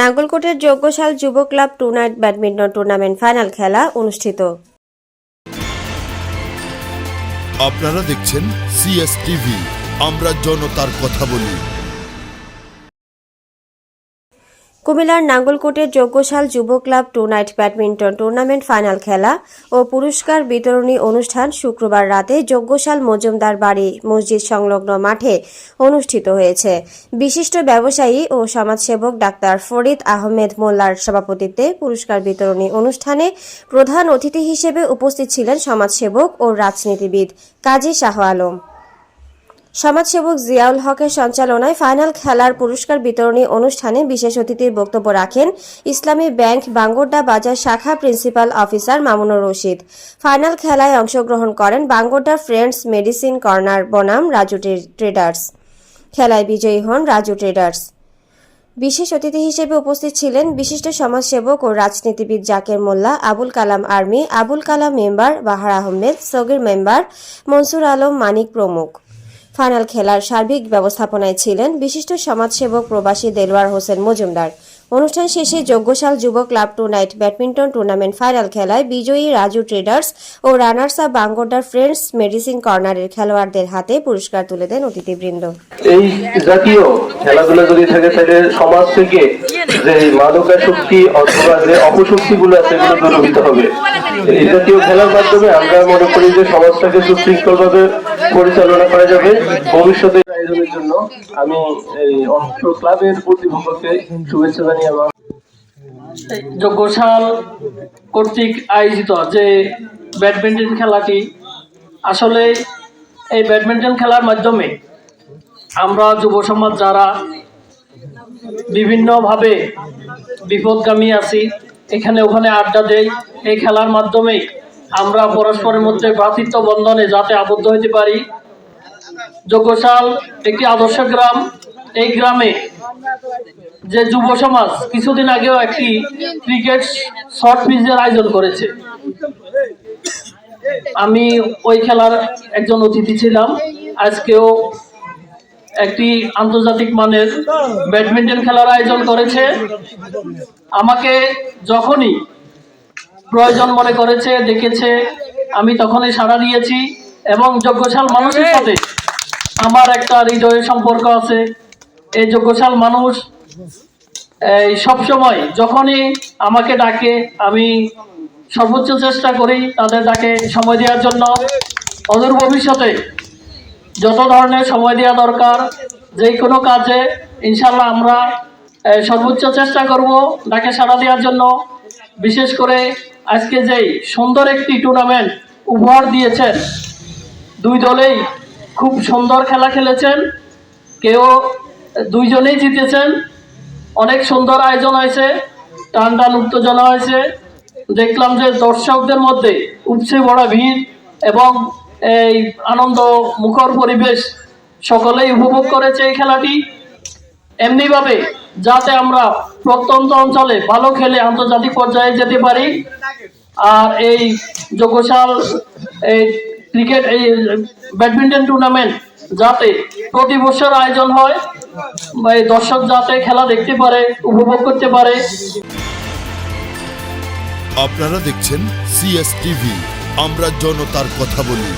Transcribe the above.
নাঙ্গলকোটের যজ্ঞশাল যুব club two badminton tournament final খেলা অনুষ্ঠিত। আপনারা দেখছেন সিএসটিভি আমরা জনতার কথা বলি। কুমিল্লার নাঙ্গলকোটের যজ্ঞশাল যুব club two night badminton tournament final খেলা ও পুরস্কার বিতরণী অনুষ্ঠান শুক্রবার রাতে যজ্ঞশাল মজুমদার বাড়ি মসজিদ সংলগ্ন মাঠে অনুষ্ঠিত হয়েছে। বিশিষ্ট ব্যবসায়ী ও সমাজসেবক ডাক্তার ফরিদ আহমেদ মোল্লার সভাপতিত্বে পুরস্কার বিতরণী অনুষ্ঠানে প্রধান অতিথি হিসেবে উপস্থিত ছিলেন সমাজসেবক ও রাজনীতিবিদ কাজী শাহ আলম। সমাজসেবক জিয়াউল হকের সঞ্চালনায় ফাইনাল খেলার পুরস্কার বিতরণী অনুষ্ঠানে বিশেষ অতিথির বক্তব্য রাখেন ইসলামী ব্যাংক বাঙ্গোড্ডা বাজার শাখা principal officer Mamunur Rashid. Final খেলায় অংশগ্রহণ করেন বাঙ্গোড্ডা ফ্রেন্ডস মেডিসিন কর্নার বনাম রাজু ট্রে- ট্রেডার্স। খেলায় বিজয়ী হন রাজু ট্রেডার্স। বিশেষ অতিথি হিসেবে উপস্থিত ছিলেন বিশিষ্ট সমাজসেবক ও রাজনীতিবিদ Zaker Molla, Abul Kalam army, Abul Kalam member Bahar Ahmed, Sagir member Mansur Alam Manik প্রমুখ। ফাইনাল খেলার সার্বিক ব্যবস্থাপনায় ছিলেন বিশিষ্ট সমাজসেবক প্রবাসী দেলোয়ার হোসেন মজুমদার। অনুষ্ঠান শেষে যজ্ঞশাল যুব club two night badminton tournament final খেলায় বিজয়ী রাজু ট্রেডার্স ও রানার্স আপ বাঙ্গোডার ফ্রেন্ডস মেডিসিন কর্নারের খেলোয়াড়দের হাতে পুরস্কার তুলে দেন অতিথিবৃন্দ। এই জাতীয় খেলাধুলা যদি থাকে, তাহলে সমাজ থেকে যে মাদকাসক্তি অথবা যে অপশক্তি গুলো আছে, এগুলো দূরীভূত হবে। এই জাতীয় খেলার মাধ্যমে আমরা মনে করি যে সমাজটাকে সুশৃঙ্খল ভাবে পরিচালনা করা যাবে। ভবিষ্যতে আয়োজনের জন্য আমি এই ক্লাবের কর্তৃপক্ষকে শুভেচ্ছা জানিয়ে আমার কর্তৃক আয়োজিত যে ব্যাডমিন্টন খেলাটি, আসলে এই ব্যাডমিন্টন খেলার মাধ্যমে আমরা যুব সমাজ যারা বিভিন্নভাবে বিপদগামী আছি, এখানে ওখানে আড্ডা দেই, এই খেলার মাধ্যমে আমরা পরস্পরের মধ্যে ভ্রাতৃত্ব বন্ধনে যাতে আবদ্ধ হতে পারি। যজ্ঞশাল একটি আদর্শ গ্রাম। এই গ্রামে যে যুব সমাজ কিছুদিন আগেও একটি ক্রিকেট শর্ট পিচের আয়োজন করেছে। আমি ওই খেলার একজন অতিথি ছিলাম। আজকেও একটি আন্তর্জাতিক মানের ব্যাডমিন্টন খেলার আয়োজন করেছে। আমাকে যখনই প্রয়োজন মনে করেছে ডেকেছে আমি তখনই সাড়া দিয়েছি এবং যজ্ঞশাল মানুষের সাথে আমার একটা হৃদয়ের সম্পর্ক আছে। এই যজ্ঞশাল মানুষ, এই সবসময় যখনই আমাকে ডাকে, আমি সর্বোচ্চ চেষ্টা করি তাদের ডাকে সময় দেওয়ার জন্য। অদূর ভবিষ্যতে যত ধরনের সময় দেওয়া দরকার, যে কোনো কাজে ইনশাল্লাহ আমরা সর্বোচ্চ চেষ্টা করব ডাকে সাড়া দেওয়ার জন্য। বিশেষ করে আজকে যেই সুন্দর একটি টুর্নামেন্ট উপহার দিয়েছেন, দুই দলেই খুব সুন্দর খেলা খেলেছেন, কেউ দুইজনেই জিতেছেন, অনেক সুন্দর আয়োজন হয়েছে টান টান উত্তেজনা হয়েছে, দেখলাম যে দর্শকদের মধ্যে উপচে বড় ভিড় এবং এই আনন্দ মুখর পরিবেশ সকলেই উপভোগ করেছে এই খেলাটি। এমনিভাবে যাতে আমরা প্রত্যন্ত অঞ্চলে ভালো খেলে আন্তর্জাতিক পর্যায়ে যেতে পারি। আর এই যোগশাল, এই ক্রিকেট, এই ব্যাডমিন্টন টুর্নামেন্ট যাতে প্রতি বছর আয়োজন হয় বা দর্শক যাতে খেলা দেখতে পারে, উপভোগ করতে পারে। আপনারা দেখছেন সিএস টিভি আমরা জনতার কথা বলি।